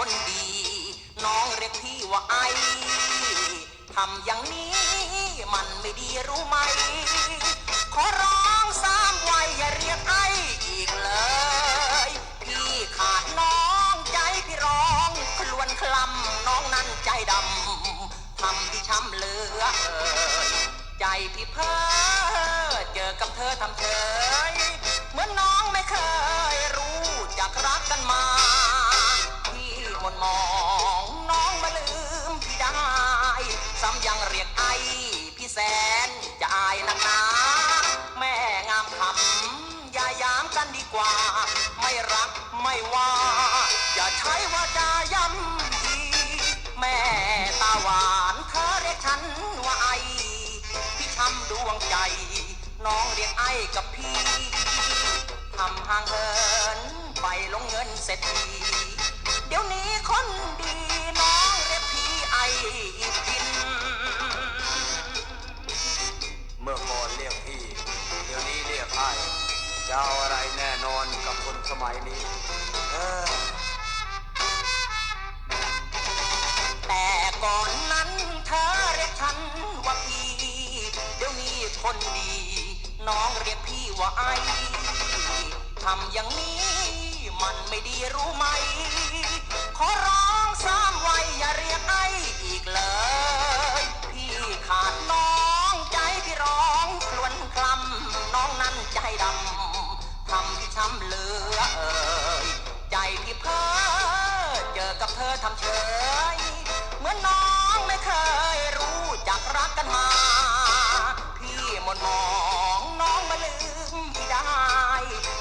คนดี น้องเรียกพี่ว่าไอทำอย่างนี้มันไม่ดีรู้ไหม ขอร้องสามไว้อย่าเรียกไออีกเลย พี่ขาดน้องใจพี่ร้องคลวนคลำน้องนั้นใจดำทำที่ช้ำเหลือเอ่ยใจพี่เพ้อเจอกับเธอทำเฉยเหมือนน้องไม่เคย ซ้ำยังเรียกไอพี่แสนจะอายนักหนา แม่งามคำอย่ายามกันดีกว่า ไม่รักไม่ว่า อย่าใช้วาจาย่ำยีแม่ตาหวานเธอเรียกฉันว่าไอพี่ช้ำดวงใจ น้องเรียกไอกับพี่ แน่นอนกับคนสมัยนี้เออแต่ก่อนนั้นเธอเรียกฉันว่าพี่ เดี๋ยวนี้คนดี น้องเรียกพี่ว่าไอทำอย่างนี้มันไม่ดีรู้ไหม อกับเธอทำเฉย เหมือนน้องไม่เคยรู้จักรักกันมา พี่มนมองน้องมาลืมพี่ได้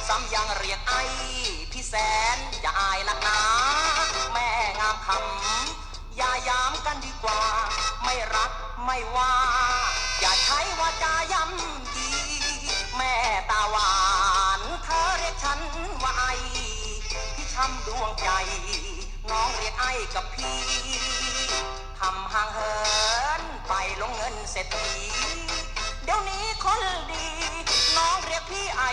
ซ้ำยังเรียกไอพี่แสนจะอายนักนาแม่งามคำอย่ายามกันดีกว่า ไม่รักไม่ว่า อย่าใช้วาจาย่ำยีแม่ตาหวานเธอเรียกฉันว่าไอพี่ช้ำดวงใจ ให้กับพี่ทำห่างเหินไปลงเงินเศรษฐีเดี๋ยวนี้คนดี น้องเรียกพี่ไอ